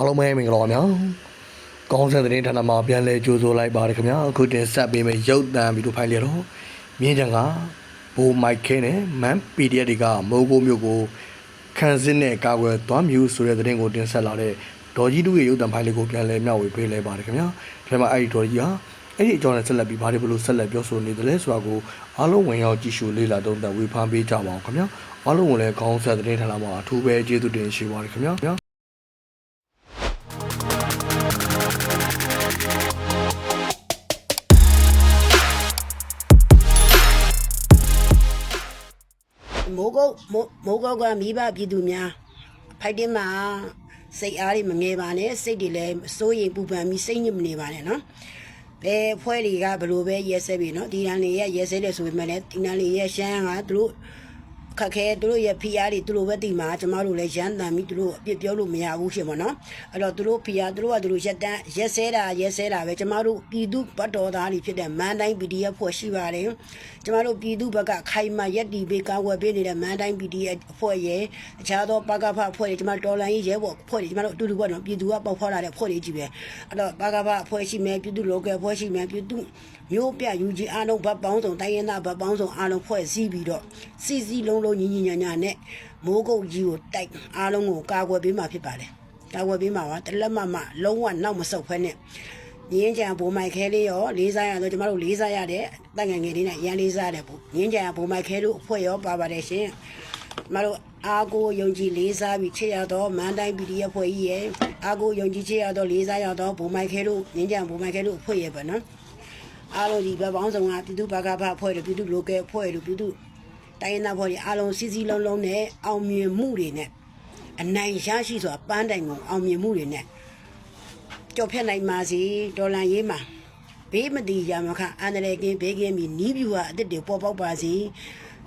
အားလုံးပဲမင်္ဂလာပါဗျာကောင်းစံသတင်းဌာနမှာပြန်လည်ကြိုဆိုလိုက်ပါတယ်ခင်ဗျာအခုတင်ဆက်ပေးမယ့်ရုပ်သံဗီဒီယိုဖိုင်လေးတော့မြင်းချံကဘိုးမိုက်ခဲနဲ့မန် PDF တွေကမိုးကိုမျိုးကိုခန်းစစ်နဲ့ကာကွယ်သွားမျိုးဆိုတဲ့သတင်းကိုတင်ဆက်လာတဲ့ဒေါ်ကြီးတို့ရဲ့ရုပ်သံဖိုင်လေးကိုပြန်လည်မျှဝေပေးလိုက်ပါတယ်ခင်ဗျာဒီမှာအဲ့ဒီဒေါ်ကြီးဟာအဲ့ဒီအကြောင်းနဲ့ဆက်လက်ပြီးဘာတွေဘလို့ဆက်လက်ပြောဆိုနေတယ်လဲဆိုတာကိုအားလုံးဝင်ရောက်ကြည့်ရှုလေ့လာသုံးသပ်ဝေဖန်ပေးကြပါအောင်ခင်ဗျာအားလုံးကိုလည်းကောင်းစံသတင်းဌာနမှာအထူးပဲကျေးဇူးတင်ရှိပါတယ်ခင်ဗျာ မိုးကုတ်မိုးမိုးကုတ်ကမိဘပြည်သူများဖိုက်တင်မှာစိတ်အားတွေမငယ်ပါနဲ့စိတ်တွေလည်းစိုးရိမ်ပူပန်ပြီးစိတ်ညစ်မနေပါနဲ့နော်ဘယ်ဖွဲ့တွေကဘလို့ပဲရဲဆဲပြီနော်ဒီတန်းလေးရဲ့ရဲဆဲတယ်ဆိုပေမဲ့လည်းဒီတန်းလေးရဲ့ရှမ်းကသူတို့ ခက်ခဲသူတို့ရဲ့ဖီအားတွေသူတို့ပဲတိမှာကျမတို့လည်းရမ်းတန်ပြီးသူတို့အပြစ်ပြောလို့မရဘူးရှင်ပေါ့နော်အဲ့တော့သူတို့ဖီအားသူတို့ကသူတို့ရက်တန်းရက်ဆဲတာရက်ဆဲတာပဲကျမတို့ပြည်သူဘတ်တော်သားတွေဖြစ်တဲ့မန်တိုင်း PDF ဖွဲ့ရှိပါတယ်ကျမတို့ပြည်သူဘက်ကခိုင်မာရက်တီပေးကာကွယ်ပေးနေတဲ့မန်တိုင်း PDF အဖွဲ့ရဲ့အခြားသောပကဖအဖွဲ့တွေကျမတို့တော်လိုင်းရေးရဲဘော်အဖွဲ့တွေကျမတို့အတူတူပေါ့နော်ပြည်သူကပေါက်ဖောက်လာတဲ့အဖွဲ့တွေကြီးပဲအဲ့တော့ပကဖအဖွဲ့ရှိမယ်ပြည်သူ local အဖွဲ့ရှိမယ်ပြည်သူမျိုးပြယူကြီးအားလုံးဗတ်ပေါင်းစုံတိုင်းရင်းသားဗတ်ပေါင်းစုံအားလုံးဖွဲ့စည်းပြီးတော့စီစီလုံးလုံးညီညီညာညာနဲ့မိုးကုတ်ကြီးကိုတိုက်အားလုံးကိုကာကွယ်ပေးမှာဖြစ်ပါတယ်ကာကွယ်ပေးမှာပါတလက်မမလုံးဝနောက်မဆုတ်ဖဲနဲ့ငင်းကြံဘိုးမိုက်ခဲလေးရောလေးစားရတော့ကျမတို့လေးစားရတဲ့တန်ငယ်ငယ်လေးနဲ့ရန်လေးစားရတယ်ဘို့ငင်းကြံဘိုးမိုက်ခဲတို့အဖွဲ့ရောပါပါတယ်ရှင်ကျမတို့အာကိုယုံကြည်လေးစားပြီးချစ်ရတော့မန်တိုင်း PDF ဖွဲ့ကြီးရဲ့အာကိုယုံကြည်ချစ်ရတော့လေးစားရတော့ဘိုးမိုက်ခဲတို့ငင်းကြံဘိုးမိုက်ခဲတို့အဖွဲ့ရဲ့ပဲနော်အားလုံးဒီဘက်ပေါင်းစုံကပြည်သူဘာကဖအဖွဲ့တွေပြည်သူ local အဖွဲ့တွေပြည်သူ တိုင်းရင်းသားဘော်ကြီးအားလုံးစီစီလုံးလုံးနဲ့အောင်မြင်မှုတွေနဲ့အနိုင်ရရှိစွာပန်းတိုင်ကုန်အောင်မြင်မှုတွေနဲ့ကြော်ဖြတ်နိုင်ပါစေဒေါ်လာရေးမှာဘေးမတီရမခအန္တရာယ်ကင်းဘေးကင်းပြီးနီးပြူဟာအစ်စ်တွေပေါ်ပေါက်ပါစေ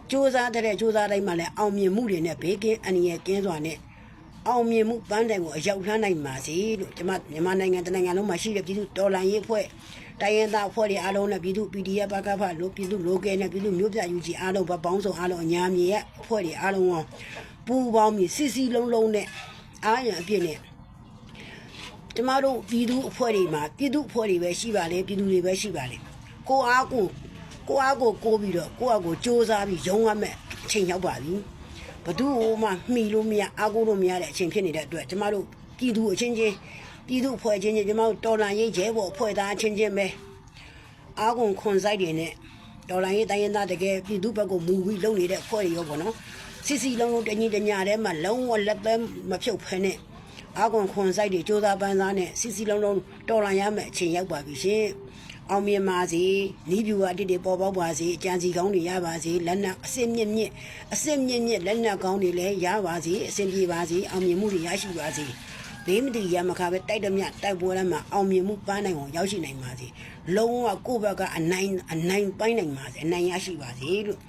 စူးစမ်းတဲ့စူးစမ်းတိုင်းမှာလည်းအောင်မြင်မှုတွေနဲ့ဘေးကင်းအန္တရာယ်ကင်းစွာနဲ့အောင်မြင်မှုပန်းတိုင်ကိုအရောက်လှမ်းနိုင်ပါစေလို့ကျွန်မမြန်မာနိုင်ငံတနိုင်ငံလုံးမှာရှိတဲ့ပြည်သူဒေါ်လာရေးအဖွဲ့ တိုင်းရင်းသားအဖွဲ့တွေအားလုံးနဲ့ပြည်သူ PDF ဘကဖလို့ပြည်သူ local နဲ့ပြည်သူမျိုးပြယူကြီးအားလုံးဗပေါင်းစုံအားလုံးအညာမြေရဲ့အဖွဲ့တွေအားလုံးရောပူပေါင်းပြီးစီစီလုံးလုံးနဲ့အားရအပြည့်နဲ့ကျမတို့ပြည်သူအဖွဲ့တွေမှာပြည်သူအဖွဲ့တွေပဲရှိပါလေပြည်သူတွေပဲရှိပါလေကိုအားကိုကိုအားကိုကိုပြီးတော့ကိုအားကိုစ조사ပြီးရုံးရမယ်အချိန်ရောက်ပါပြီဘသူ့ဟိုမှမှီလို့မရအားကိုလို့မရတဲ့အချိန်ဖြစ်နေတဲ့အတွက်ကျမတို့ပြည်သူအချင်းချင်း ပြည်သူအဖွဲ့ချင်းချင်းကျမတို့တော်လန်ရေးရဲဘော်အဖွဲ့သားအချင်းချင်းပဲအားကုန်ခွန်ဆိုင်တွေနဲ့တော်လိုင်းရေးတိုင်းရင်းသားတကယ်ပြည်သူဘက်ကမူပြီးလုပ်နေတဲ့အဖွဲ့တွေရောပေါ့နော်စီစီလုံးလုံးတညီတညာထဲမှာလုံးဝလက်ပဲမဖြုတ်ဖဲနဲ့အားကုန်ခွန်ဆိုင်တွေစ조사ပန်းစားနဲ့စီစီလုံးလုံးတော်လိုင်းရမယ်အချိန်ရောက်ပါပြီရှင်အောင်မြင်ပါစေနီးပြူအတစ်တွေပေါ်ပေါက်ပါစေအကြံစီကောင်းတွေရပါစေလက်နက်အစစ်မြင့်မြင့်အစစ်မြင့်မြင့်လက်နက်ကောင်းတွေလည်းရပါစေအဆင်ပြေပါစေအောင်မြင်မှုတွေရရှိပါစေ ဘေးမတီရမခါပဲတိုက်တမြတိုက်ပွဲထဲမှာအောင်မြင်မှုပန်းနိုင်အောင်ရောက်ရှိနိုင်ပါစေလုံးဝကိုယ့်ဘက်ကအနိုင်အနိုင်ပိုင်းနိုင်ပါစေအနိုင်ရရှိပါစေလို့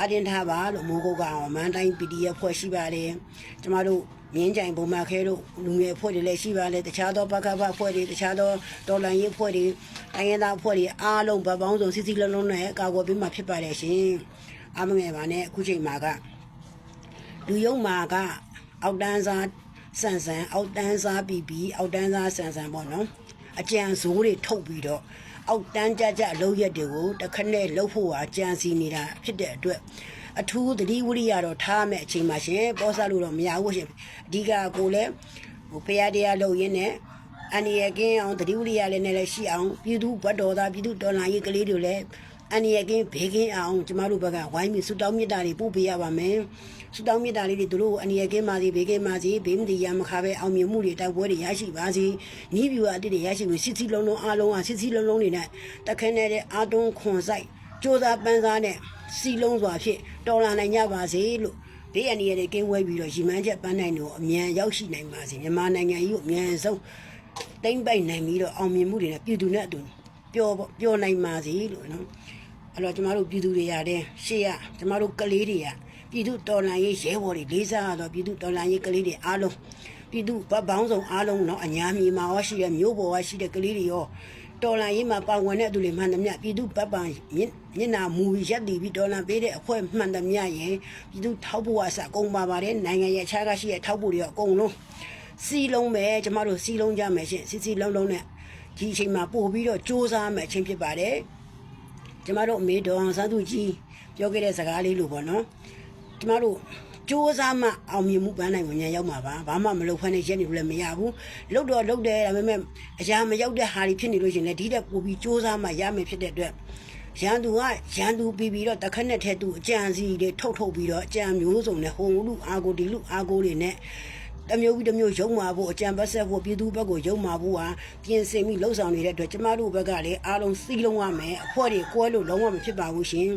အတင်ထားပါလို့မိုးကုတ်ကောင်မန်တိုင်း PDF ဖွဲ့ရှိပါတယ်ကျမတို့မြင်းကြိုင်ပုံမခဲတို့လူငယ်ဖွဲ့တွေလည်းရှိပါလေတခြားသောဘကဘဖွဲ့တွေတခြားသောတော်လန်ရေးဖွဲ့တွေတိုင်းရင်းသားဖွဲ့တွေအားလုံးဗပောင်းစုံစီစီလုံးလုံးနဲ့ကာကွယ်ပေးမှာဖြစ်ပါတယ်ရှင်အားမငယ်ပါနဲ့အခုချိန်မှာကလူယုံမာကအောက်တန်းစား ဆန်ဆန်အောက်တန်းစားပြီးပြီးအောက်တန်းစားဆန်ဆန်ပေါ့နော်အကြံဇိုးတွေထုတ်ပြီးတော့အောက်တန်းကြကြအလုပ်ရက်တွေကိုတစ်ခနဲ့လှုပ်ဖို့ဟာကြံစီနေတာဖြစ်တဲ့အတွက်အထူးသတိဝိရိယတော့ထားမယ်အချိန်မှရှင်ပေါ်စားလို့တော့မရဘူးရှင်အဓိကကိုလည်းဟိုဖရာတရားလုပ်ရင်းနဲ့အန်ရကင်းအောင်သတိဝိရိယလည်းနဲ့လည်းရှိအောင်ပြည်သူဘတ်တော်သားပြည်သူတော်လှန်ရေးကလေးတွေလည်း အန်ရကင်းဘေးကင်းအောင်ကျမတို့ဘက်ကဝိုင်းပြီးဆူတောင်းမြတ်တာတွေပို့ပေးရပါမယ်ဆူတောင်းမြတ်တာလေးတွေတို့အန်ရကင်းပါစီဘေးကင်းပါစီဘေးမတီရမခါပဲအောင်မြင်မှုတွေတိုက်ပွဲတွေရရှိပါစေနီးပြူအတိတ်တွေရရှိပြီးစစ်စီလုံးလုံးအားလုံးဟာစစ်စီလုံးလုံးတွေနဲ့တခင်းနေတဲ့အာတုံးခွန်ဆိုင်စ조사ပန်းစားနဲ့စီလုံးစွာဖြင့်တော်လာနိုင်ကြပါစေလို့ဘေးအန္တရာယ်တွေကင်းဝဲပြီးတော့ရီမန်းချက်ပန်းနိုင်တို့အမြန်ရောက်ရှိနိုင်ပါစေမြန်မာနိုင်ငံကြီးကိုအမြန်ဆုံးတိမ့်ပိုက်နိုင်ပြီးတော့အောင်မြင်မှုတွေနဲ့ပြည်သူနဲ့အတူ ပြောပြောနိုင်ပါစေလို့နော်အဲ့တော့ကျမတို့ပြည်သူတွေရတဲ့ရှေ့ရကျမတို့ကလေးတွေကပြည်သူတော်လှန်ရေးရဲဘော်တွေလေးစားရတော့ပြည်သူတော်လှန်ရေးကလေးတွေအားလုံးပြည်သူဗပောင်းဆောင်အားလုံးနော်အညာမြေမှာရောရှိတဲ့မြို့ပေါ်ရောရှိတဲ့ကလေးတွေရောတော်လှန်ရေးမှာပါဝင်တဲ့သူတွေမှန်သမျှပြည်သူဗပန်မျက်နာမူရက်တည်ပြီးတော်လှန်ပေးတဲ့အဖွဲ့မှန်သမျှရင်ပြည်သူထောက်ဖို့အစအကုန်ပါပါတယ်နိုင်ငံရဲ့အခြားကရှိတဲ့ထောက်ဖို့တွေရောအကုန်လုံးစီလုံးပဲကျမတို့စီလုံးကြမယ်ရှင်စီစီလုံးလုံးနဲ့ ဒီအချိန်မှာပို့ပြီးတော့စူးစမ်းမယ်အချိန်ဖြစ်ပါတယ်ကျမတို့အမေတော်အောင်စန်းသူကြီးပြောခဲ့တဲ့စကားလေးလို့ပေါ့နော်ကျမတို့စူးစမ်းမှအောင်မြင်မှုပန်းနိုင်ဝင်ညာရောက်မှာပါဘာမှမလုပ်ဖက်နဲ့ရက်နေလို့လည်းမရဘူးလုတ်တော့လုတ်တယ်ဒါပေမဲ့အရာမရောက်တဲ့ဟာတွေဖြစ်နေလို့ရှရင်လေဒီတက်ပို့ပြီးစူးစမ်းမှရမယ်ဖြစ်တဲ့အတွက်ရန်သူကရန်သူပြီးပြီးတော့တခက်နဲ့ထဲသူအကြံစီတွေထုတ်ထုတ်ပြီးတော့အကြံမျိုးစုံနဲ့ဟိုလူအာကိုဒီလူအာကိုတွေနဲ့ တမျိုးပြီးတမျိုးရုံမာဖို့အကြံပတ်ဆက်ဖို့ပြည်သူဘက်ကိုရုံမာဖို့ဟာပြင်ဆင်ပြီးလှုပ်ဆောင်နေတဲ့အတွက်ကျမတို့ဘက်ကလည်းအားလုံးစီးလုံးရမယ်အဖွဲတွေကွဲလို့လုံးဝမဖြစ်ပါဘူးရှင်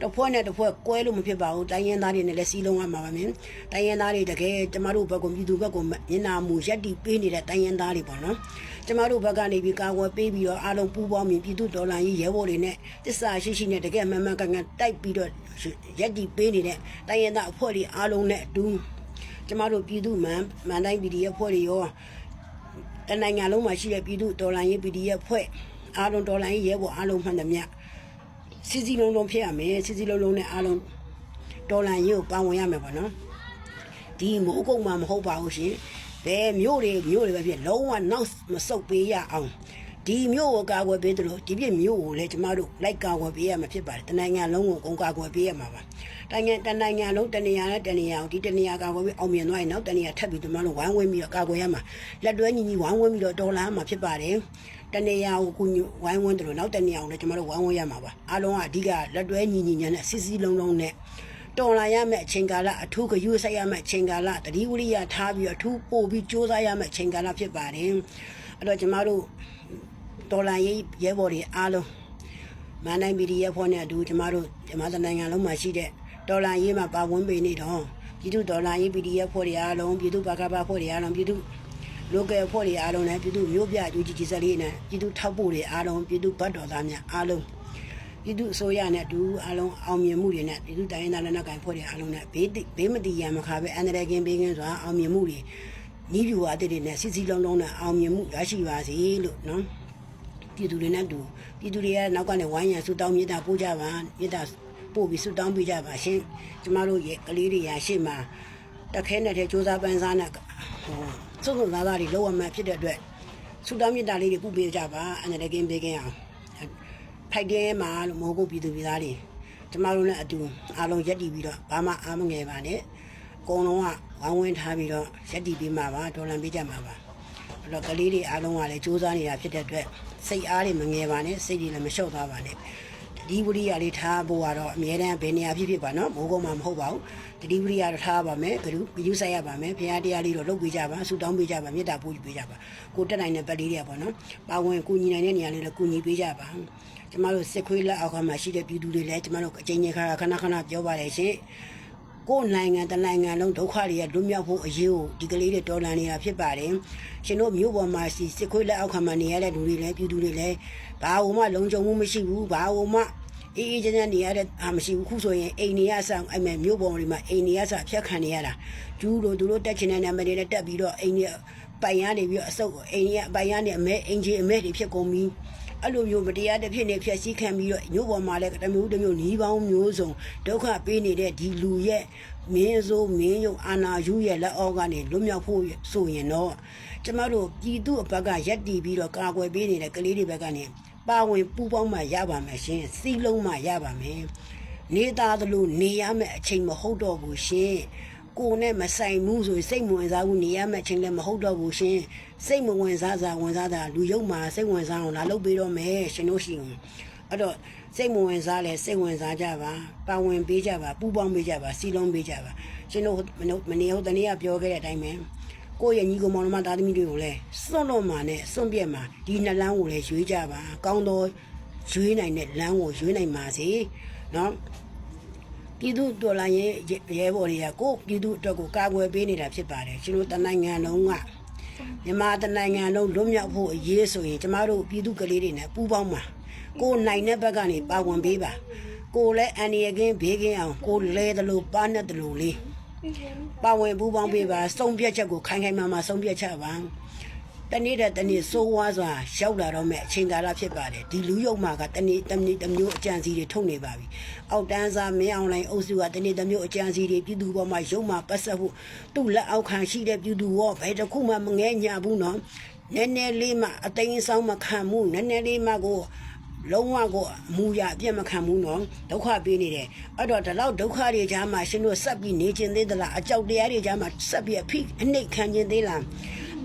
တစ်ဖွဲ့နဲ့တစ်ဖွဲ့ကွဲလို့မဖြစ်ပါဘူးတိုင်းရင်းသားတွေနဲ့လည်းစီးလုံးရမှာပါမင်းတိုင်းရင်းသားတွေတကယ်ကျမတို့ဘက်ကပြည်သူဘက်ကိုမျက်နာမူရက်တီပေးနေတဲ့တိုင်းရင်းသားတွေပေါ့နော်ကျမတို့ဘက်ကနေပြီးကာကွယ်ပေးပြီးတော့အားလုံးပူးပေါင်းပြီးပြည်သူဒေါ်လာကြီးရဲဘော်တွေနဲ့တစ္ဆာရှိရှိနဲ့တကယ်မှန်မှန်ကန်ကန်တိုက်ပြီးတော့ရက်တီပေးနေတဲ့တိုင်းရင်းသားအဖွဲ့တွေအားလုံးနဲ့အတူ ကျမတို့ပြည်သူမှန်မှန်တိုင်း PDF အဖွဲ့တွေရောတနိုင်ငံလုံးမှာရှိတဲ့ပြည်သူဒေါ်လာကြီး PDF အဖွဲ့အားလုံးဒေါ်လာကြီးရဲဘော်အားလုံးမှန်သမျှစီစီလုံးလုံးဖြစ်ရမယ်စီစီလုံးလုံးနဲ့အားလုံးဒေါ်လာရင်းကိုပါဝင်ရမယ်ပေါ့နော်ဒီမိုးကုတ်မှာမဟုတ်ပါဘူးရှင်ဘယ်မြို့တွေမြို့တွေပဲဖြစ်လုံးဝနောက်မဆုတ်ပေးရအောင် ဒီမြို့ကိုကာကွယ်ပေးတယ်လို့ဒီပြည့်မြို့ကိုလည်းကျမတို့လိုက်ကာကွယ်ပေးရမှာဖြစ်ပါတယ်တနိုင်ငံလုံးကိုကုန်ကာကွယ်ပေးရမှာပါတိုင်းတနိုင်ငံလုံးတနေရာနဲ့တနေရာအောင်ဒီတနေရာကာကွယ်ပြီးအောင်မြင်သွားရင်နောက်တနေရာထပ်ပြီးကျမတို့ဝိုင်းဝန်းပြီးတော့ကာကွယ်ရမှာလက်တွဲညီညီဝိုင်းဝန်းပြီးတော့ဒေါ်လာမှာဖြစ်ပါတယ်တနေရာကိုကုညဝိုင်းဝန်းတယ်လို့နောက်တနေရာကိုလည်းကျွန်တော်တို့ဝိုင်းဝန်းရမှာပါအားလုံးကအဓိကလက်တွဲညီညီညာနဲ့စစ်စစ်လုံးလုံးနဲ့တော်လာရမယ့်အချိန်ကာလအထူးဂရုစိုက်ရမယ့်အချိန်ကာလတတိဝရိယထားပြီးတော့အထူးပို့ပြီးစူးစမ်းရမယ့်အချိန်ကာလဖြစ်ပါတယ်အဲ့တော့ကျွန်တော် တို့တော်လာရေးရဲဘော်တွေအားလုံးမန္တလေးမီဒီယာဖွဲ့နဲ့အတူကျွန်တော်တို့မြန်မာနိုင်ငံလုံးမှာရှိတဲ့တော်လာရေးမှာပါဝင်ပေးနေတော့ပြည်သူတော်လာရေး PDF ဖွဲ့တွေအားလုံးပြည်သူဘာကဘာဖွဲ့တွေအားလုံးပြည်သူ local ဖွဲ့တွေအားလုံးနဲ့ပြည်သူမျိုးပြအကျူကြီးကြီးစက်လေးနဲ့ပြည်သူထောက်ပို့တွေအားလုံးပြည်သူဘတ်တော်သားများအားလုံးပြည်သူအစိုးရနဲ့အတူအားလုံးအောင်မြင်မှုတွေနဲ့ပြည်သူတိုင်းရင်းသားလက်နက်ကိုင်ဖွဲ့တွေအားလုံးနဲ့ဘေးတိဘေးမတီရန်မခါပဲအန္တရာယ်ကင်းဘေးကင်းစွာအောင်မြင်မှုတွေဤပြူအသစ်တွေနဲ့စစ်စစ်လုံးလုံးနဲ့အောင်မြင်မှုရရှိပါစေလို့နော် ပြည်သူတွေနဲ့အတူပြည်သူတွေကနောက်ကနေဝိုင်းရန်ဆူတောင်းမြေတာပို့ကြပါမြေတာပို့ပြီးဆူတောင်းပေးကြပါရှင်ကျမတို့ရဲ့ကလေးတွေရရှိမှာတခဲနဲ့တဲ့စူးစမ်းပန်းစားနဲ့ဟိုစုံစုံသားသားတွေလောက်ရမှဖြစ်တဲ့အတွက်ဆူတောင်းမြတ်တာလေးတွေပုပေးကြပါအနေနဲ့ကင်းပေးကင်းအောင်ဖိုက်တဲမှာလို့မိုးကုတ်ပြည်သူပြည်သားတွေကျမတို့နဲ့အတူအားလုံးရက်တည်ပြီးတော့ဘာမှအားမငယ်ပါနဲ့အကုန်လုံးကဝိုင်းဝန်းထားပြီးတော့ရက်တည်ပြီးမှပါဒေါ်လာပေးကြမှာပါအဲ့တော့ကလေးတွေအားလုံးကလည်းစူးစမ်းနေတာဖြစ်တဲ့အတွက် စိတ်အားတွေမငယ်ပါနဲ့စိတ်တွေလည်းမလျှော့သွားပါနဲ့ဒီဝိရိယလေးထားဖို့ကတော့အများတန်းဘယ်နေရာဖြစ်ဖြစ်ပါနော်မိုးကုတ်မှာမဟုတ်ပါဘူးတတိဝိရိယတော့ထားပါမယ်ဂရုဂရုစိုက်ရပါမယ်ဘုရားတရားလေးတော့လုပ်ပေးကြပါဆူတောင်းပေးကြပါမေတ္တာပို့ပေးကြပါကိုတက်နိုင်တဲ့ပတ်လေးတွေကပေါ့နော်ပါဝင်ကူညီနိုင်တဲ့နေရာလေးလည်းကူညီပေးကြပါကျမတို့စစ်ခွေးလက်အောက်ကမှာရှိတဲ့ပြည်သူတွေလည်းကျမတို့အချိန်ချင်းခါခဏခဏပြောပါတယ်ရှင် ကိုယ်နိုင်ငံတနိုင်ငံလုံးဒုက္ခတွေကလွတ်မြောက်ဖို့အရေးကိုဒီကလေးတွေတော်လန်နေတာဖြစ်ပါတယ်ရှင်တို့မြို့ပေါ်မှာရှိစစ်ခွေးလက်အောက်ခံမှာနေရတဲ့လူတွေလည်းပြည်သူတွေလည်းဘာဝမှလုံခြုံမှုမရှိဘူးဘာဝမှအေးအေးချမ်းချမ်းနေရတဲ့အာမရှိဘူးခုဆိုရင်အိမ်နေရဆောင်အဲ့မဲ့မြို့ပေါ်တွေမှာအိမ်နေရဆဖြတ်ခံနေရတာကျူးတို့သူတို့တက်ချင်တဲ့နာမည်တွေနဲ့တက်ပြီးတော့အိမ်နေပိုင်ရနေပြီးတော့အစုပ်အိမ်နေပိုင်ရနေအမဲအင်ဂျီအမဲတွေဖြစ်ကုန်ပြီး အဲ့လိုမျိုးမတရားတဲ့ဖြစ်နေဖြက်စီးခံပြီးတော့မြို့ပေါ်မှာလည်းတမျိုးတမျိုးညီးပေါင်းမျိုးစုံဒုက္ခပေးနေတဲ့ဒီလူရဲ့မင်းစိုးမင်းယုံအာနာယူရဲ့လက်အောက်ကနေလွတ်မြောက်ဖို့ဆိုရင်တော့ကျမတို့ပြည်သူအဘက်ကရက်တီပြီးတော့ကာကွယ်ပေးနေတဲ့ကလေးတွေဘက်ကနေပါဝင်ပူပေါင်းမှရပါမယ်ရှင်စီးလုံးမှရပါမယ်နေသားသလိုနေရမယ့်အချိန်မဟုတ်တော့ဘူးရှင် ကိုနဲ့မဆိုင်ဘူးဆိုရင်စိတ်မဝင်စားဘူးနေရမယ့်အချိန်လည်းမဟုတ်တော့ဘူးရှင်စိတ်မဝင်စားစားဝင်စားတာလူယုံမှာစိတ်ဝင်စားအောင်လာလုပ်ပေးတော့မယ်ရှင်တို့ရှိရင်အဲ့တော့စိတ်မဝင်စားလဲစိတ်ဝင်စားကြပါပါဝင်ပေးကြပါပူပေါင်းပေးကြပါစီးလုံးပေးကြပါရှင်တို့မနေ့ဟုတ်တနေ့ကပြောခဲ့တဲ့အတိုင်းပဲကိုယ့်ရဲ့ညီကောင်မောင်နှမသားသမီးတွေကိုလည်းစွန့်တော့မှနဲ့စွန့်ပြက်မှဒီနှစ်လမ်းကိုလည်းရွေးကြပါကောင်းတော့ရွေးနိုင်တဲ့လမ်းကိုရွေးနိုင်ပါစေနော် ပြည်သူတော်လာရင်ရဲဘော်တွေကကိုယ့်ပြည်သူအတွက်ကိုကာကွယ်ပေးနေတာဖြစ်ပါတယ်ကျွန်တော်တနိုင်ငံလုံးကမြန်မာတနိုင်ငံလုံးလွတ်မြောက်ဖို့အရေးဆိုရင်ကျမတို့ပြည်သူကလေးတွေနဲ့ပူးပေါင်းပါကိုယ်နိုင်တဲ့ဘက်ကနေပါဝင်ပေးပါကိုယ်လည်းအန်ဒီရကင်းဘေးကင်းအောင်ကိုယ်လဲတယ်လို့ပါနဲ့တယ်လို့လေးပါဝင်ပူးပေါင်းပေးပါစုံပြက်ချက်ကိုခိုင်ခိုင်မာမာစုံပြက်ချက်ပါ တနေ့တည်းတနေ့စိုးဝါးစွာရောက်လာတော့မဲ့အချိန်ကာလဖြစ်ပါတယ်ဒီလူယုံမှာကတနေ့တနေ့တစ်မျိုးအကြံစီတွေထုတ်နေပါပြီအောက်တန်းစားမင်းအောင်လိုင်းအုပ်စုကတနေ့တစ်မျိုးအကြံစီတွေပြည်သူပေါ်မှာရုံမှာပတ်ဆက်ဖို့သူ့လက်အောက်ခံရှိတဲ့ပြည်သူရောဘယ်တစ်ခုမှမငဲညာဘူးနော်နည်းနည်းလေးမှအသိန်းဆောင်မခံမှုနည်းနည်းလေးမှကိုလုံးဝကိုအမူအရာအပြတ်မခံဘူးနော်ဒုက္ခပေးနေတယ်အဲ့တော့ဒီလောက်ဒုက္ခတွေကြားမှာရှင်တို့ဆက်ပြီးနေခြင်းသေးသလားအကြောက်တရားတွေကြားမှာဆက်ပြီးအဖိအနှိတ်ခံခြင်းသေးလား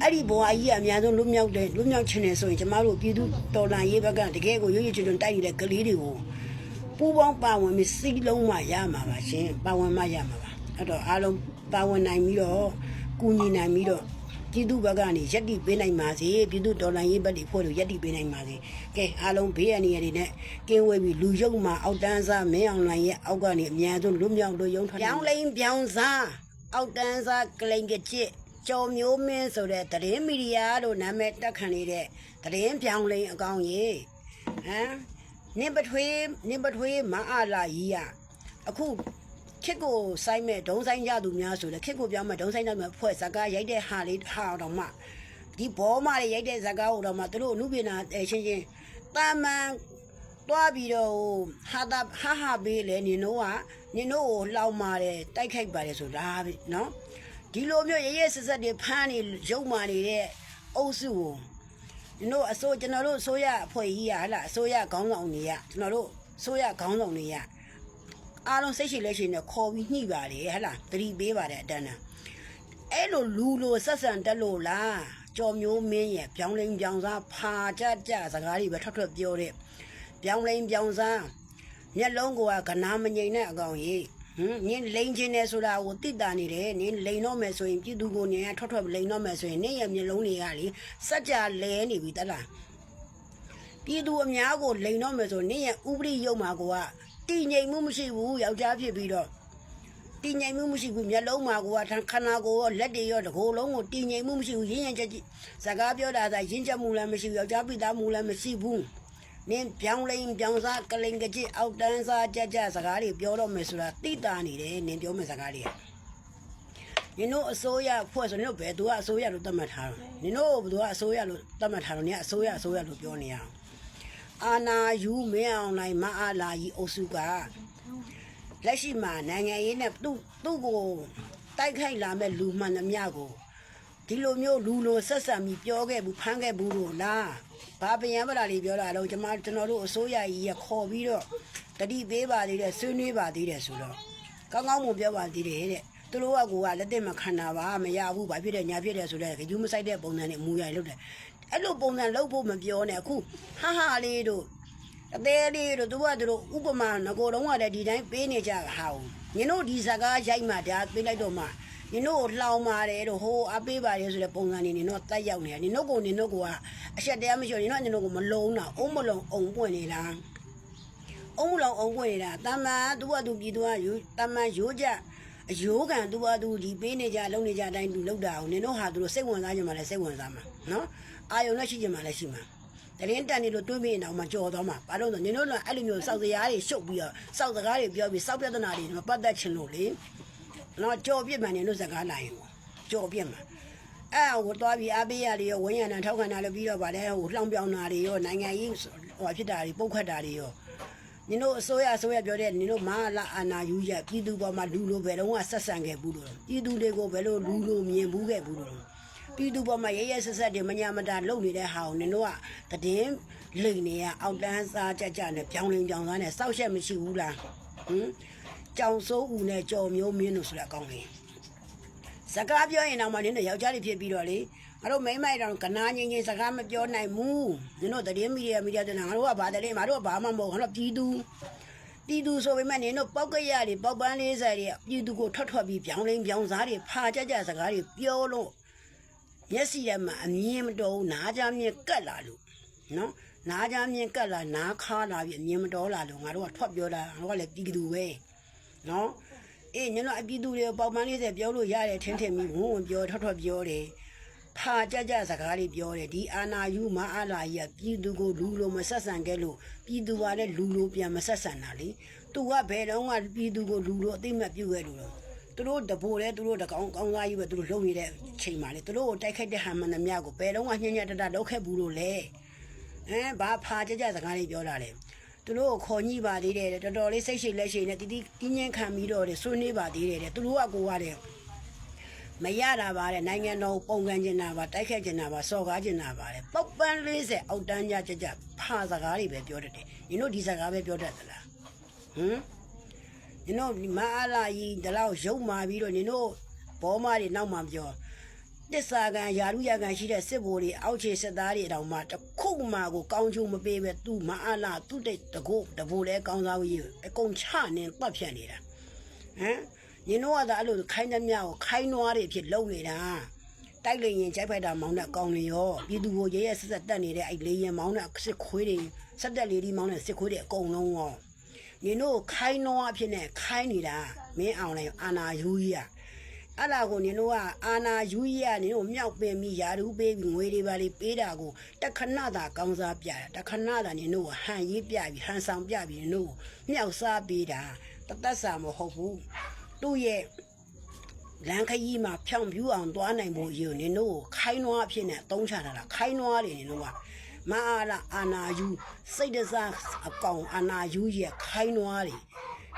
အဲ့ဒီဘဝကြီးကအများဆုံးလွတ်မြောက်တယ်လွတ်မြောက်ခြင်းနဲ့ဆိုရင်ကျမတို့ပြည်သူတော်လှန်ရေးဘက်ကတကယ်ကိုရွရွချွတ်ချွတ်တိုက်နေတဲ့ကလေးတွေကိုပူပေါင်းပါဝင်ပြီးစိတ်လုံးမှရမှာပါရှင်ပါဝင်မှရမှာပါအဲ့တော့အားလုံးပါဝင်နိုင်ပြီးတော့ကူညီနိုင်ပြီးတော့ပြည်သူဘက်ကနေရက်တိပေးနိုင်ပါစေပြည်သူဒေါ်လာရေးဘက်တွေဖွဲ့လို့ရက်တိပေးနိုင်ပါစေကဲအားလုံးဘေးရန်တွေနဲ့ကင်းဝေးပြီးလူရုပ်မှာအောက်တန်းစားမင်းအောင်လိုင်းရဲ့အောက်ကနေအများဆုံးလွတ်မြောက်လို့ရုံထွက်ပြောင်းလိန်ပြောင်းစားအောက်တန်းစားကလိန်ကချစ် ကျော်မျိုးမင်းဆိုတဲ့သတင်းမီဒီယာလို့နာမည်တက်ခံနေတဲ့သတင်းပြောင်းလိန်အကောင်ကြီးဟမ်နင်ပထွေးနင်ပထွေးမအားလာကြီးရအခုခစ်ကိုစိုင်းမဲ့ဒုံဆိုင်ရသူများဆိုလေခစ်ကိုပြောင်းမဲ့ဒုံဆိုင်ရမဲ့ဖွဲ့ဇကားရိုက်တဲ့ဟာလေးဟာတော့မှဒီဘောမလေးရိုက်တဲ့ဇကားကိုတော့မှသူတို့အမှုပညာအဲချင်းချင်းတာမန်တွားပြီးတော့ဟာတာဟာဟာပေးလေနင်တို့ကနင်တို့ကိုလှောင်ပါတယ်တိုက်ခိုက်ပါတယ်ဆိုလားနော် ဒီလိုမျိုးရရဲဆက်ဆက်တွေဖမ်းနေရုပ်မာနေတဲ့အုပ်စုကိုနင်တို့အစိုးကျွန်တော်တို့အစိုးရအဖွဲ့ကြီးရဟလာအစိုးရခေါင်းဆောင်တွေကကျွန်တော်တို့အစိုးရခေါင်းဆောင်တွေကအားလုံးစိတ်ရှိလက်ရှိနဲ့ခေါ်ပြီးညှိပါတယ်ဟဟလားသတိပေးပါတယ်အတန်းတန်းအဲ့လိုလူလိုဆက်ဆံတက်လို့လားကြော်မျိုးမင်းရဲ့ပြောင်းလိန်ပြောင်းစားဖာကြကြစကားတွေပဲထွက်ထွက်ပြောတဲ့ပြောင်းလိန်ပြောင်းစားမျက်လုံးကိုကကနာမငိမ့်တဲ့အကောင်ကြီး ဟင်နင်းလိန်ချင်းနေဆိုတာကိုတိတာနေတယ်နင်းလိန်တော့မယ်ဆိုရင်ပြည်သူကိုနင်းကထွက်ထွက်လိန်တော့မယ်ဆိုရင်နင်းရဲ့မျက်လုံးတွေကလေစက်ကြလဲနေပြီတလားပြည်သူအများကိုလိန်တော့မယ်ဆိုနင့်ရဲ့ဥပဒေရုံမှာကိုကတည်ငြိမ်မှုမရှိဘူးယောက်ျားဖြစ်ပြီးတော့တည်ငြိမ်မှုမရှိဘူးမျက်လုံးမှာကိုကခန္ဓာကိုယ်ရောလက်တွေရောတကိုယ်လုံးကိုတည်ငြိမ်မှုမရှိဘူးရင်းရင်ချက်ကြီးစကားပြောတာသာရင်းချက်မှုလည်းမရှိဘူးယောက်ျားပိသားမှုလည်းမရှိဘူး နင်းပြောင်းလိန်ပြောင်းစားကလိန်ကကြစ်အောက်တန်းစားကြကြစကားတွေပြောတော့မယ်ဆိုတာတိတာနေတယ်နင်းပြောမယ်စကားတွေကနင်တို့အစိုးရဖွဲ့ဆိုနင်တို့ဘယ်သူကအစိုးရလို့သတ်မှတ်ထားတော့နင်တို့ဘယ်သူကအစိုးရလို့သတ်မှတ်ထားတော့နင်ကအစိုးရအစိုးရလို့ပြောနေရအောင်အာနာယူမင်းအောင်နိုင်မအားလာကြီးအုပ်စုကလက်ရှိမှာနိုင်ငံရေးနဲ့သူ့သူ့ကိုတိုက်ခိုက်လာမဲ့လူမှန်သမျှကိုဒီလိုမျိုးလူလိုဆက်ဆံပြီးပြောခဲ့ဘူးဖမ်းခဲ့ဘူးလို့လား ဘာပယံပလာလေးပြောတာတော့ကျွန်မကျွန်တော်တို့အစိုးရကြီးရခေါ်ပြီးတော့တတိပေးပါသေးတယ်ဆွေးနွေးပါသေးတယ်ဆိုတော့ကောင်းကောင်းမပြောပါသေးတယ်တဲ့သူတို့ကကိုကလက်တက်မခံတာပါမရဘူးဘာဖြစ်တယ်ညာဖြစ်တယ်ဆိုတော့ကြူးမဆိုင်တဲ့ပုံစံနဲ့အမူအရာတွေလုပ်တယ်အဲ့လိုပုံစံလုပ်ဖို့မပြောနဲ့အခုဟာဟာလေးတို့အသေးလေးတို့သူကသူတို့ဥပမာငကိုတော့ကလည်းဒီတိုင်းပေးနေကြတာဟာဦးညင်တို့ဒီစကားရိုက်မှဒါပေးလိုက်တော့မှ ညင်တို့ကိုလှောင်ပါတယ်တို့ဟိုအပေးပါတယ်ဆိုတဲ့ပုံစံနေနေတော့တက်ရောက်နေတာညင်တို့ကိုညင်တို့ကအဆက်တရားမရှိညင်တို့ညင်တို့ကိုမလုံးတာအုံးမလုံးအုံပွင့်နေတာအုံးမလုံးအုံပွင့်နေတာတမန်သူကသူပြည်သူကယူတမန်ရိုးကြအယိုးကန်သူကသူဒီပေးနေကြလုံနေကြအတိုင်းသူလောက်တာအောင်ညင်တို့ဟာသူတို့စိတ်ဝင်စားကြမှာလဲစိတ်ဝင်စားမှာနော်အာယုံနဲ့ရှိကြမှာလဲရှိမှာတရင်တန်နေလို့တွေးမိရင်တော့မှကြော်တော့မှာဘာလို့လဲနင်တို့ကအဲ့လိုမျိုးစောက်စရာတွေရှုပ်ပြီးတော့စောက်စကားတွေပြောပြီးစောက်ပြဿနာတွေမပတ်သက်ချင်လို့လေ နော်ကြော်ပြစ်မှန်နေလို့စကားနိုင်ဘူးကြော်ပြစ်မှန်အဲ့ဟိုသွားပြီးအပေးရတွေရောဝင်းရံထောက်ခံတာလည်းပြီးတော့ဗာလဲဟိုလှောင်ပြောင်းတာတွေရောနိုင်ငံရေးဟိုဖြစ်တာတွေပုတ်ခတ်တာတွေရောနင်တို့အစိုးရအစိုးရပြောတဲ့နင်တို့မဟာလာအာနာယူရပြည်သူပေါ်မှာလူလိုဘယ်တော့မှဆက်ဆံခဲ့ဘူးလို့ပြည်သူတွေကိုဘယ်လိုလူလိုမြင်ဘူးခဲ့ဘူးလို့ပြည်သူပေါ်မှာရရဆက်ဆက်တွေမညာမတာလုပ်နေတဲ့ဟာကိုနင်တို့ကတည်င်းလိန်နေရအောက်တန်းစားကြကြနဲ့ပြောင်းလင်းပြောင်းစားနဲ့စောက်ရှက်မရှိဘူးလားဟမ် ကြောင်စိုးဦးနဲ့ကြော်မျိုးမင်းတို့ဆိုတဲ့အကောင်းလေးစကားပြောရင်တော့မှနင်တို့ယောက်ျားတွေဖြစ်ပြီးတော့လေငါတို့မိန်းမိုက်တော့ကနာငင်းငင်းစကားမပြောနိုင်ဘူးနင်တို့တည်င်းမီဒီယာမီဒီယာတဲ့ငါတို့ကဘာတည်းငါတို့ကဘာမှမဟုတ်ငါတို့ပြည်သူပြည်သူဆိုပေမဲ့နင်တို့ပောက်ကရတွေပောက်ပန်းလေးစားတွေပြည်သူကိုထွက်ထွက်ပြီးပြောင်းလင်းပြောင်းစားတွေဖာကြကြစကားတွေပြောလို့မျက်စိထဲမှာအမြင်မတော်ဘူးနားကြားမြင်ကတ်လာလို့နော်နားကြားမြင်ကတ်လာနားခါလာပြီးအမြင်မတော်လာလို့ငါတို့ကထွက်ပြောတာငါတို့ကလည်းပြည်သူပဲ နော်အေးညတော့အပြည်သူတွေပေါက်ပန်းလေးစပြောလို့ရတယ်ထင်းထင်းပြီးဝုန်းဝုန်းပြောထွက်ထွက်ပြောတယ်ဖာကြကြစကားလေးပြောတယ်ဒီအာနာယူမအားလာကြီးကပြည်သူကိုလူလိုမဆက်ဆံခဲ့လို့ပြည်သူကလည်းလူလိုပြန်မဆက်ဆံတာလေသူကဘယ်တော့မှပြည်သူကိုလူလိုအသိမှတ်ပြုခဲ့လို့တော့သူတို့တပိုလဲသူတို့တကောင်ကောင်းသားကြီးပဲသူတို့လုံနေတဲ့ချိန်မှာလေသူတို့ကိုတိုက်ခိုက်တဲ့ဟန်မန်သမျှကိုဘယ်တော့မှညံ့ညံ့တတလောက်ခဲ့ဘူးလို့လေဟမ်ဘာဖာကြကြစကားလေးပြောတာလေ သူတို့ကိုခေါ်ညှိပါသေးတယ်တဲ့တော်တော်လေးစိတ်ရှိလက်ရှိနဲ့တီတီတင်းငင်းခံပြီးတော့တဲ့ဆွေးနွေးပါသေးတယ်တဲ့သူတို့ကကိုကတဲ့မရတာပါတဲ့နိုင်ငံတော်ပုံကန်ကျင်တာပါတိုက်ခတ်ကျင်တာပါစော်ကားကျင်တာပါတဲ့ပောက်ပန်း40အောက်တန်းကြကြကြဖာစကားတွေပဲပြောတတ်တယ်ညီတို့ဒီစကားပဲပြောတတ်သလားဟမ်နင်တို့ဒီမအားလာကြီးဒီလောက်ရုပ်မာပြီးတော့နင်တို့ဘောမတွေနောက်မှပြော တစ္ဆာကံယာရုရကံရှိတဲ့စစ်ဘိုလ်တွေအောက်ခြေစစ်သားတွေတောင်မှတစ်ခုမှကိုကောင်းချိုးမပေးပဲသူမအားလာသူ့တဲ့တကုတ်တဘိုလ်လဲကောင်းစားကြီးအကုန်ချနေပတ်ဖြတ်နေတာဟမ်နင်တို့ကသာအဲ့လိုခိုင်းသမျှကိုခိုင်းနွားတွေဖြစ်လုံနေတာတိုက်လေရင်ကြိုက်ဖိုက်တာမောင်းတဲ့ကောင်းတွေရောပြည်သူကိုရဲရဲဆက်ဆက်တက်နေတဲ့အဲ့လေရင်မောင်းတဲ့စစ်ခွေးတွေစက်တက်လေးဒီမောင်းတဲ့စစ်ခွေးတွေအကုန်လုံးရောနင်တို့ခိုင်းတော့အဖြစ်နဲ့ခိုင်းနေတာမင်းအောင်လိုက်အာနာယူကြီးอ่ะ အဲ့ဒါကိုနင်တို့ကအာနာယူကြီးอ่ะနင်တို့မြောက်ပင်ပြီးယာရုပေးပြီးငွေတွေပါလေးပေးတာကိုတခဏသာကောင်းစားပြတာတခဏသာနင်တို့ကိုဟန်ရေးပြပြီးဟန်ဆောင်ပြပြီးနင်တို့ကိုမြောက်စားပေးတာတသက်စာမဟုတ်ဘူးသူ့ရဲ့လမ်းခရီးမှာဖြောင်ပြူအောင်သွားနိုင်ဖို့ယူနင်တို့ကိုခိုင်းတော့အဖြစ်နဲ့တုံးချတာလားခိုင်းတော့တယ်နင်တို့ကမအားလာအာနာယူစိတ်တစားအကောင်အာနာယူရဲ့ခိုင်းနွားတွေ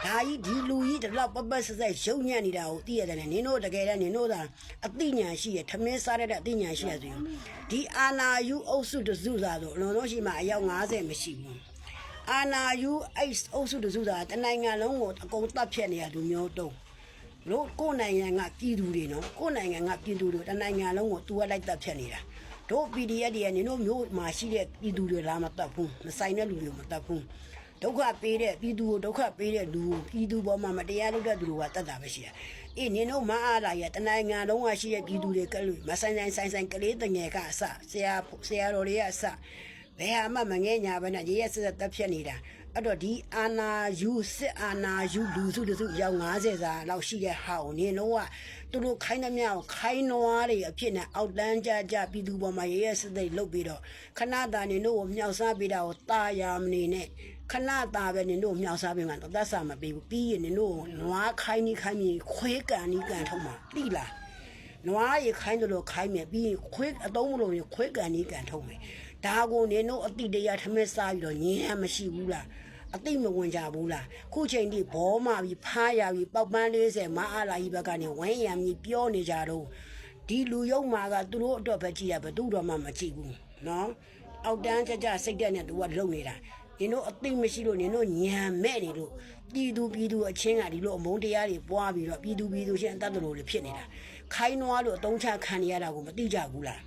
ဒါကြီးဒီလူကြီးတလောက်ပပဆက်ဆက်ရုံညံ့နေတာကိုသိရတယ်နဲ့နင်တို့တကယ်တမ်းနင်တို့သာအသိဉာဏ်ရှိရထမင်းစားရတဲ့အသိဉာဏ်ရှိရဆိုရင်ဒီအာနာယူအုပ်စုတစုသာဆိုအလုံးလုံးရှိမှအယောက်90မရှိဘူးအာနာယူအဲ့အုပ်စုတစုသာတနိုင်ငံလုံးကိုအကုန်တပ်ဖြတ်နေရလူမျိုးတုံးလို့ကိုယ်နိုင်ငံကပြည်သူတွေနော်ကိုယ်နိုင်ငံကပြည်သူတွေတနိုင်ငံလုံးကိုသူကလိုက်တပ်ဖြတ်နေတာတို့ PDF တွေကနေတို့မျိုးမှာရှိတဲ့ပြည်သူတွေလားမတပ်ဘူးမဆိုင်တဲ့လူတွေမတပ်ဘူး ဒုက္ခပေးတဲ့ပြည်သူကိုဒုက္ခပေးတဲ့လူကိုပြည်သူပေါ်မှာမတရားလုပ်တဲ့လူတွေကတတ်တာပဲရှိတယ်အေးနင်တို့မအားလာရတနိုင်ငံလုံးကရှိတဲ့ပြည်သူတွေကလို့မဆိုင်ဆိုင်ဆိုင်ဆိုင်ကလေးတငယ်ကအစဆရာဆရာတော်တွေကအစဘယ်ဟာမှမငဲညာပဲနဲ့ရေရဆက်ဆက်တက်ဖြတ်နေတာအဲ့တော့ဒီအာနာယူစစ်အာနာယူလူစုတစုရောက်90စာလောက်ရှိတဲ့ဟာကိုနင်တို့ကသူတို့ခိုင်းသမျှကိုခိုင်းနွားတွေအဖြစ်နဲ့အောက်တန်းကြကြပြည်သူပေါ်မှာရေရဆက်ဆက်လုပ်ပြီးတော့ခဏတာနင်တို့ကိုမြောက်စားပေးတာကိုตาရမနေနဲ့ ခဏတာပဲနင်တို့မြောက်စားပေးမှတော့သက်စာမပေးဘူးပြီးရင်နင်တို့နွားခိုင်းနေခိုင်းနေခွေးကန်နေကန်ထုတ်မှာတိလားနွားရခိုင်းတယ်လို့ခိုင်းမယ်ပြီးရင်ခွေးအတုံးမလို့ရင်ခွေးကန်ကြီးကန်ထုတ်မယ်ဒါကိုနင်တို့အတိတရားထမင်းစားပြီးတော့ညင်းဟမရှိဘူးလားအတိမဝင်ကြဘူးလားခုချိန်ထိဘောမပြီးဖားရပြီးပောက်ပန်း40မအားလာကြီးဘက်ကနေဝင်းရံပြီးပြောနေကြတော့ဒီလူယုံမာကသူတို့အတွက်ပဲကြည့်ရဘယ်သူတော့မှမကြည့်ဘူးနော်အောက်တန်းကြကြစိတ်တက်နဲ့သူကလုံနေတာ နင်တို့အသိမရှိလို့နင်တို့ညံမဲ့နေလို့ပြည်သူပြည်သူအချင်းကဒီလိုအမုန်းတရားတွေပွားပြီးတော့ပြည်သူပြည်သူချင်းအတတ်တော်တွေဖြစ်နေတာခိုင်းနွားလို့အတုံးချခံနေရတာကိုမသိကြဘူးလား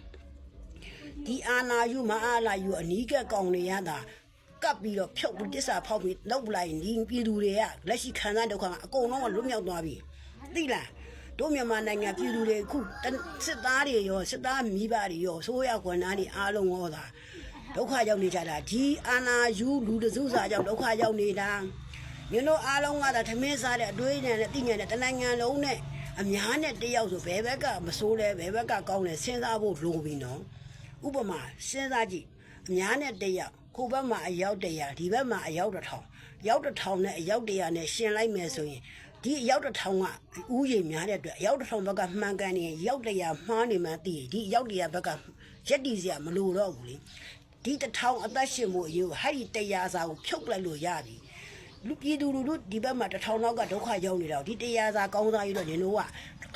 ဒီအာနာယူမအားလာယူအနီးကပ်ကောင်တွေရတာကပ်ပြီးတော့ဖြုတ်ပြီးတစ္ဆာဖောက်ပြီးလောက်လိုက်ဒီပြည်သူတွေကလက်ရှိခံစားဒုက္ခမှာအကုန်လုံးကလွတ်မြောက်သွားပြီသိလားတို့မြန်မာနိုင်ငံပြည်သူတွေအခုတစစ်သားတွေရောစစ်သားမိဘတွေရောဆိုးရကွန်နာတွေအားလုံးရောသာ ဒုက္ခရောက်နေကြတာဒီအာနာယူလူတစုစာကြောင့်ဒုက္ခရောက်နေတာညတို့အားလုံးကသာထမင်းစားတဲ့အတွေးနဲ့တိညာနဲ့တနိုင်ငံလုံးနဲ့အများနဲ့တယောက်ဆိုဘယ်ဘက်ကမဆိုးလဲဘယ်ဘက်ကကောင်းလဲစဉ်းစားဖို့လိုပြီနော်ဥပမာစဉ်းစားကြည့်အများနဲ့တယောက်ကိုဘက်မှာအယောက်တရာဒီဘက်မှာအယောက်တစ်ထောင်ရောက်တစ်ထောင်နဲ့အယောက်တရာနဲ့ရှင်လိုက်မယ်ဆိုရင်ဒီအယောက်တစ်ထောင်ကဥယျာဉ်များတဲ့အတွက်အယောက်တစ်ထောင်ဘက်ကမှန်ကန်နေရင်ရောက်တရာမှားနေမှသိရင်ဒီအယောက်တရာဘက်ကရက်တီစရာမလိုတော့ဘူးလေ ဒီတစ်ထောင်အသက်ရှင်မှုအရေးကိုဟဲ့ဒီတရာစာကိုဖြုတ်လိုက်လို့ရပြီလူပြည်သူလူထုဒီဘက်မှာတစ်ထောင်လောက်ကဒုက္ခရောက်နေတာကိုဒီတရားစာကောင်းစားရတော့ညင်တို့က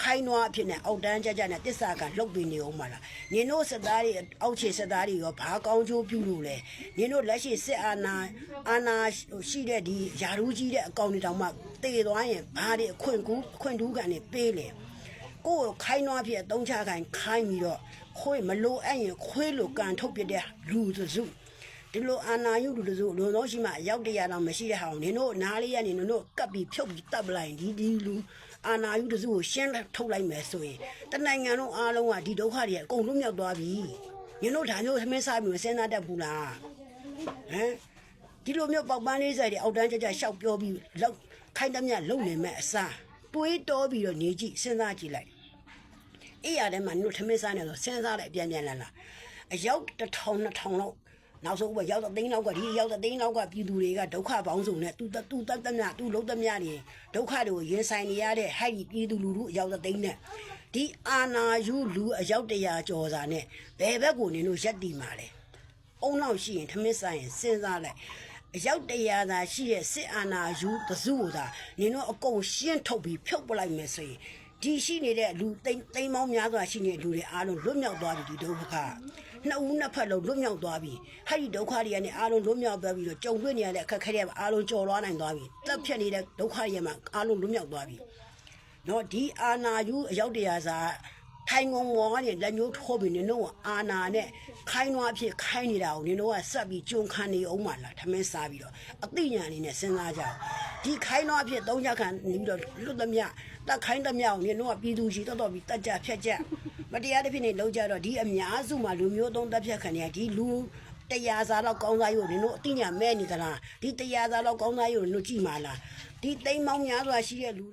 ခိုင်းနွားအဖြစ်နဲ့အောက်တန်းကြကြနဲ့တစ္ဆာကလှုပ်ပြီးနေအောင်မလားညင်တို့စစ်သားတွေအောက်ခြေစစ်သားတွေရောဘာကောင်းကျိုးပြုလို့လဲညင်တို့လက်ရှိစစ်အာဏာအာဏာရှိတဲ့ဒီယာရူးကြီးတဲ့အကောင့်တွေတောင်မှတည်သွားရင်ဘာတွေအခွင့်ကူးအခွင့်တူးကန်နေပေးလေ ကိုယ်ကိုခိုင်းနွားဖြစ်အတုံးချခိုင်းခိုင်းပြီးတော့ခွေးမလိုအပ်ရင်ခွေးလိုကန်ထုတ်ပြတဲ့လူစုဒီလိုအာနာယုလူတို့ဆိုလုံတော့ရှိမှအရောက်တရာတော့မရှိတဲ့ဟာကိုနင်တို့နားလေးရနေနင်တို့ကပ်ပြီးဖြုတ်ပြီးတပ်ပလိုက်ဒီဒီလူအာနာယုတစုကိုရှင်းထုတ်လိုက်မယ်ဆိုရင်တနိုင်ငံလုံးအားလုံးကဒီဒုက္ခတွေအကုန်လုံးမြောက်သွားပြီနင်တို့ဒါမျိုးသမင်းစားပြီးမစဉ်းစားတတ်ဘူးလားဟမ်ဒီလိုမျိုးပေါက်ပန်းလေးဆိုင်တွေအောက်တန်းကြကြရှောက်ပြောပြီးလောက်ခိုင်းတမျှလုံနေမဲ့အစားတွေးတောပြီးတော့နေကြည့်စဉ်းစားကြည့်လိုက် အေးရတယ်မှာနင်တို့ထမင်းစားနေတော့စဉ်းစားလိုက်ပြန်ပြန်လာလာအယောက်တစ်ထောင်နှစ်ထောင်လောက်နောက်ဆုံးဥပရောက်တဲ့သိန်းလောက်ကဒီရောက်တဲ့သိန်းလောက်ကပြည်သူတွေကဒုက္ခပေါင်းစုံနဲ့သူသူတတ်တမျှသူလုံးတမျှနေဒုက္ခတွေကိုရင်ဆိုင်နေရတဲ့ဟဲ့ဒီပြည်သူလူထုအရောက်တဲ့သိန်းနဲ့ဒီအာနာယူလူအရောက်တရာကျော်စာနဲ့ဘယ်ဘက်ကိုနင်တို့ရက်တီမှာလဲအုံနောက်ရှိရင်ထမင်းဆိုင်ရင်စဉ်းစားလိုက်အရောက်တရာသာရှိတဲ့စစ်အာဏာယူတစုကိုသာနင်တို့အကုန်ရှင်းထုတ်ပြီးဖြုတ်ပလိုက်မယ်ဆိုရင် ဒီရှိနေတဲ့လူသိန်းသိန်းပေါင်းများစွာရှိနေတဲ့လူတွေအားလုံးလွတ်မြောက်သွားပြီဒီဒုက္ခနှစ်ဦးနှစ်ဖက်လုံးလွတ်မြောက်သွားပြီဟဲ့ဒီဒုက္ခတွေကနေအားလုံးလွတ်မြောက်သွားပြီတော့ကြုံတွေ့နေရတဲ့အခက်အခဲတွေအားလုံးကျော်လွှားနိုင်သွားပြီတက်ဖြတ်နေတဲ့ဒုက္ခတွေမှာအားလုံးလွတ်မြောက်သွားပြီနော်ဒီအာနာယူအရောက်တရာစာ ထိုင်ငုံငေါကနေလက်မျိုးထိုးပြီးနင်တို့ကအာနာနဲ့ခိုင်းနွားအဖြစ်ခိုင်းနေတာကိုနင်တို့ကဆက်ပြီးကြုံခံနေအောင်မလားထမင်းစားပြီးတော့အသိဉာဏ်အနေနဲ့စဉ်းစားကြအောင်ဒီခိုင်းနွားအဖြစ်သုံးချက်ခံနေပြီးတော့လွတ်သမျှတက်ခိုင်းသမျှကိုနင်တို့ကပြည်သူရှိတော့တော့ပြီးတက်ကြဖြတ်ကြမတရားတစ်ဖြစ်နေလောက်ကြတော့ဒီအများစုမှာလူမျိုးသုံးတက်ဖြတ်ခံနေရဒီလူတရားစားတော့ကောင်းစားရုံနင်တို့အသိဉာဏ်မဲ့နေသလားဒီတရားစားတော့ကောင်းစားရုံနင်တို့ကြည့်ပါလားဒီတိမ်မောင်းများစွာရှိတဲ့လူ